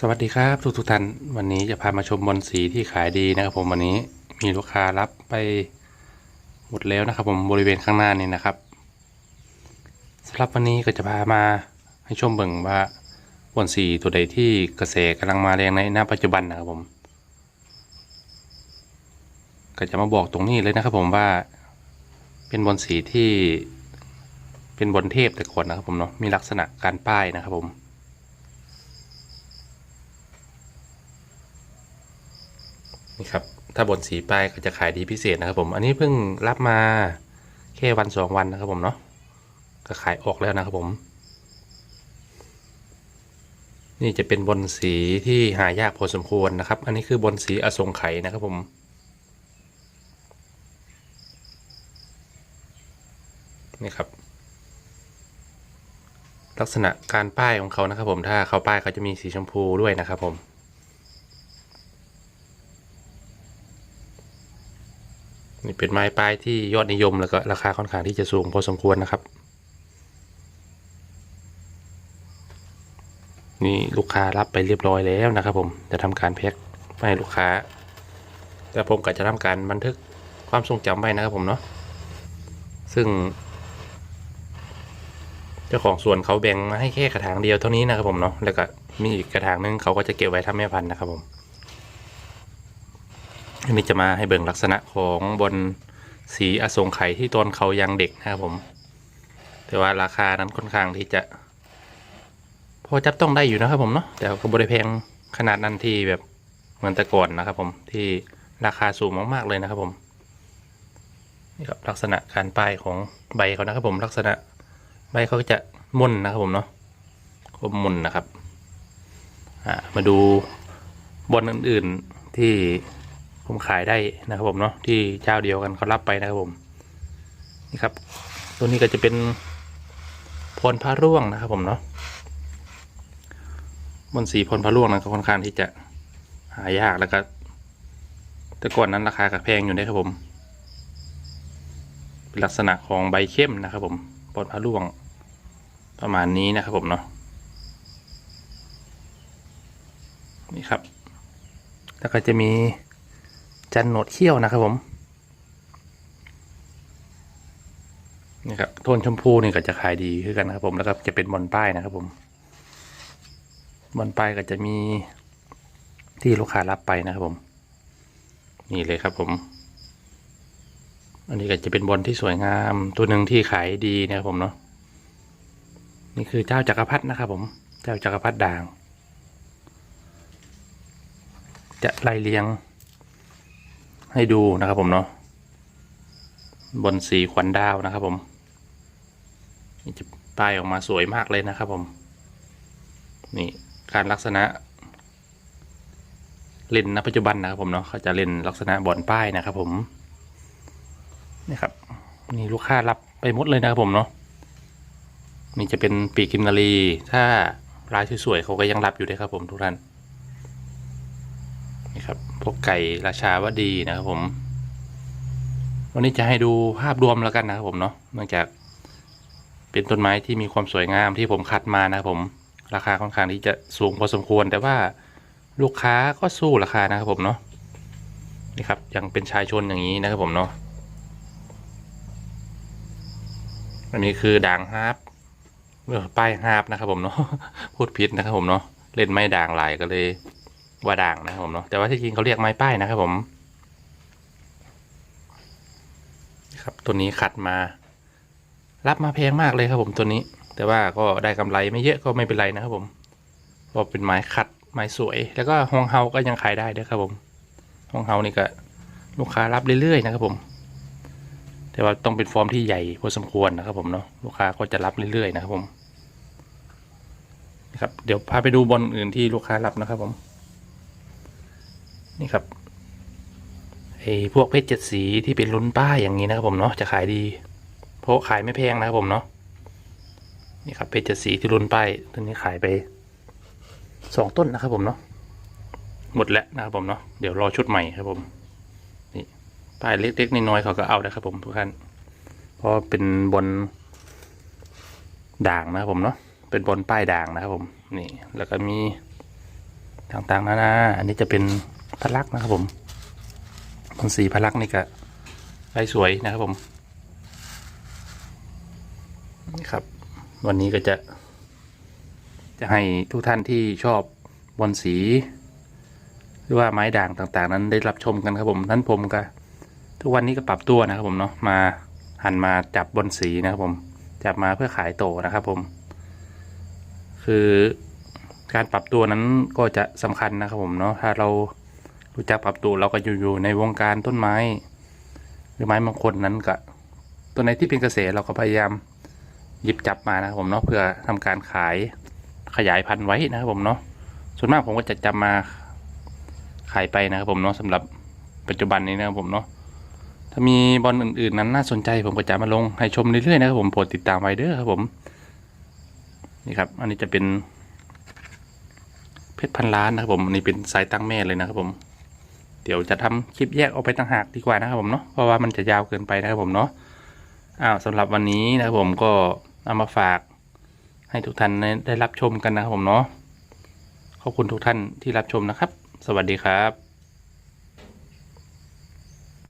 สวัสดีครับทุกทุกท่านวันนี้จะพามาชมบอลสีที่ขายดีนะครับผมวันนี้มีลูกค้ารับไปหมดแล้วนะครับ ผมบริเวณข้างหน้านี่นะครับสำหรับวันนี้ก็จะพามาให้ชมเบิ่งว่าบอลสีตัวใดที่กระแสกำลังมาแรงในณปัจจุบันนะครับผม ก็จะมาบอกตรงนี้เลยนะครับ ผมว่าเป็นบอลสีที่เป็นบอลเทพแต่ก่อนนะครับผมเนาะมีลักษณะการป้ายนะครับผม นี่ครับถ้าบนสีป้ายก็จะขายดีพิเศษนะครับ ผมอันนี้เพิ่งรับมาแค่วันสองวันนะครับผมเนาะก็ขายออกแล้วนะครับผม นี่จะเป็นบนสีที่หายากพอสมควรนะครับ อันนี้คือบนสีอสงไขยนะครับผมนี่ครับ ลักษณะการป้ายของเขานะครับผมถ้าเขาป้ายเขาจะมีสีชมพูด้วยนะครับผม นี่เป็นไม้ป้ายที่ยอดนิยมแล้วก็ราคาค่อนข้างที่จะสูงพอสมควรนะครับ นี่ลูกค้ารับไปเรียบร้อยแล้วนะครับ ผมจะทำการแพ็คให้ลูกค้า แต่ผมก็จะทำการบันทึกความทรงจำไว้นะครับผมเนาะซึ่ง เจ้าของสวนเขาแบ่งมาให้แค่กระถางเดียวเท่านี้นะครับผมเนาะแล้วก็มีอีกกระถางนึงเขาก็จะเก็บไว้ทำแม่พันธุ์นะครับผม อันนี้จะมาให้เบิ่งลักษณะของบนสีอสงไขยที่ต้นเขายังเด็กนะครับผม แต่ว่าราคานั้นค่อนข้างที่จะ พอจับต้องได้อยู่นะครับผมเนาะแต่ก็บริแพงขนาดนั้นที่แบบเหมือนแต่ก่อนนะครับ ผมที่ราคาสูงมากๆเลยนะครับผมนี่ครับลักษณะการป้ายของใบเขานะครับผมลักษณะใบเขาจะมุนนะครับผมเนาะคมมุนนะครับมาดูบนอื่นๆที่ ผมขายได้นะครับผมเนาะที่เจ้าเดียวกันเขารับไปนะครับผมนี่ครับ ตัวนี้ก็จะเป็นพลพระร่วงนะครับผมเนาะบนสีพลพระร่วงนั้นก็ค่อนข้างที่จะหายากแล้วก็แต่ก่อนนั้นราคาก็แพงอยู่นะครับผม เป็นลักษณะของใบเข้มนะครับผมพลพระร่วงประมาณนี้นะครับผมเนาะนี่ครับ แล้วก็จะมี จันโหนดเขี้ยวนะครับผมนี่ครับโทนชมพูนี่ก็จะขายดีขึ้นกันนะครับผมแล้วก็จะเป็นบอลป้ายนะครับผมบอลป้ายก็จะมีที่ลูกค้ารับไปนะครับผม นี่เลยครับผม อันนี้ก็จะเป็นบอลที่สวยงาม ตัวหนึ่งที่ขายดีนะครับผมเนาะนี่คือเจ้าจักรพรรดินะครับผม เจ้าจักรพรรดิด่าง จะไล่เลียง ให้ดูนะครับผมเนาะบนสีขวัญดาวนะครับผมนี่จะป้ายออกมาสวยมากเลยนะครับผม นี่การลักษณะ เล่นณปัจจุบันนะครับผมเนาะเขาจะเล่นลักษณะบอลป้ายนะครับ ผมนี่ครับนี่ลูกค้ารับไปหมดเลยนะครับผมเนาะนี่จะเป็นปีกกิมนารีถ้าลายสวยๆเขาก็ยังรับอยู่ด้วยครับผมทุกท่าน พวกไก่ราชาวดีนะครับผม วันนี้จะให้ดูภาพรวมแล้วกันนะครับผมเนาะเนื่องจากเป็นต้นไม้ที่มีความสวยงามที่ผมคัดมานะครับผม ราคาค่อนข้างที่จะสูงพอสมควร แต่ว่าลูกค้าก็สู้ราคานะครับผมเนาะนี่ครับยังเป็นชายชนอย่างนี้นะครับผมเนาะอันนี้คือด่างฮาร์ปป้ายฮาร์ปนะครับผมเนาะพูดผิดนะครับผมเนาะเล่นไม้ด่างหลายก็เลย ว่าด่างนะครับผมเนาะแต่ว่าที่จริงเขาเรียกไม้ป้ายนะครับผมครับตัวนี้ขัดมา รับมาแพงมากเลยครับผมตัวนี้ แต่ว่าก็ได้กำไรไม่เยอะก็ไม่เป็นไรนะครับผมเพราะเป็นไม้ขัดไม้สวย แล้วก็ฮองเฮาก็ยังขายได้ด้วยครับผมฮองเฮานี่ก็ลูกค้ารับเรื่อยๆนะครับผม แต่ว่าต้องเป็นฟอร์มที่ใหญ่พอสมควรนะครับผมเนาะลูกค้าก็จะรับเรื่อยๆนะครับผมครับเดี๋ยวพาไปดูบอลอื่นที่ลูกค้ารับนะครับผม นี่ครับไอ้พวกเพชรเจ็ดสีที่เป็นลุ้นป้ายอย่างนี้นะครับผมเนาะจะขายดี เพราะขายไม่แพงนะครับผมเนาะนี่ครับเพชรเจ็ดสีที่ลุ้นป้ายตัวนี้ขายไปสองต้นนะครับผมเนาะหมดแล้วนะครับผมเนาะเดี๋ยวรอชุดใหม่ครับผมนี่ป้ายเล็กๆน้อยๆเขาก็เอาได้ครับผมทุกท่านเพราะเป็นบนด่างนะครับผมเนาะเป็นบนป้ายด่างนะครับผมนี่แล้วก็มีต่างๆนานาอันนี้จะเป็น พลักนะครับผมบนสีพลักนี่ก็ใบสวยนะครับผมนี่ครับ วันนี้ก็จะ จะให้ทุกท่านที่ชอบบอลสี หรือว่าไม้ด่างต่างๆ นั้นได้รับชมกันครับผมนั้นผมก็ทุกวันนี้ก็ปรับตัวนะครับผมเนาะมาหันมาจับบนสีนะครับผมจับมาเพื่อขายโตนะครับผม คือการปรับตัวนั้นก็จะสำคัญนะครับผมเนาะถ้าเรา รู้จักปรับตัวเราก็อยู่ในวงการต้นไม้ หรือไม้มงคลนั้นก็ตัวไหนที่เป็นกระแสเราก็พยายามหยิบจับมานะครับผมเนาะเพื่อทำการขายขยายพันธุ์ไว้นะครับผมเนาะส่วนมากผมก็จะจำมาขายไปนะครับผมเนาะสำหรับปัจจุบันนี้นะครับผมเนาะถ้ามีบอลอื่นๆนั้นน่าสนใจผมก็จะมาลงให้ชมเรื่อยๆนะครับผมโปรดติดตามไว้เด้อครับผมนี่ครับ อันนี้จะเป็นเพชรพันล้านนะครับผมอันนี้เป็นสายตั้งแม่เลยนะครับผม เดี๋ยวจะทำคลิปแยกออกไปต่างหากดีกว่านะครับผมเนาะเพราะว่ามันจะยาวเกินไปนะครับผมเนาะอ้าวสำหรับวันนี้นะครับผมก็เอามาฝากให้ทุกท่านได้รับชมกันนะครับผมเนาะขอบคุณทุกท่านที่รับชมนะครับ สวัสดีครับ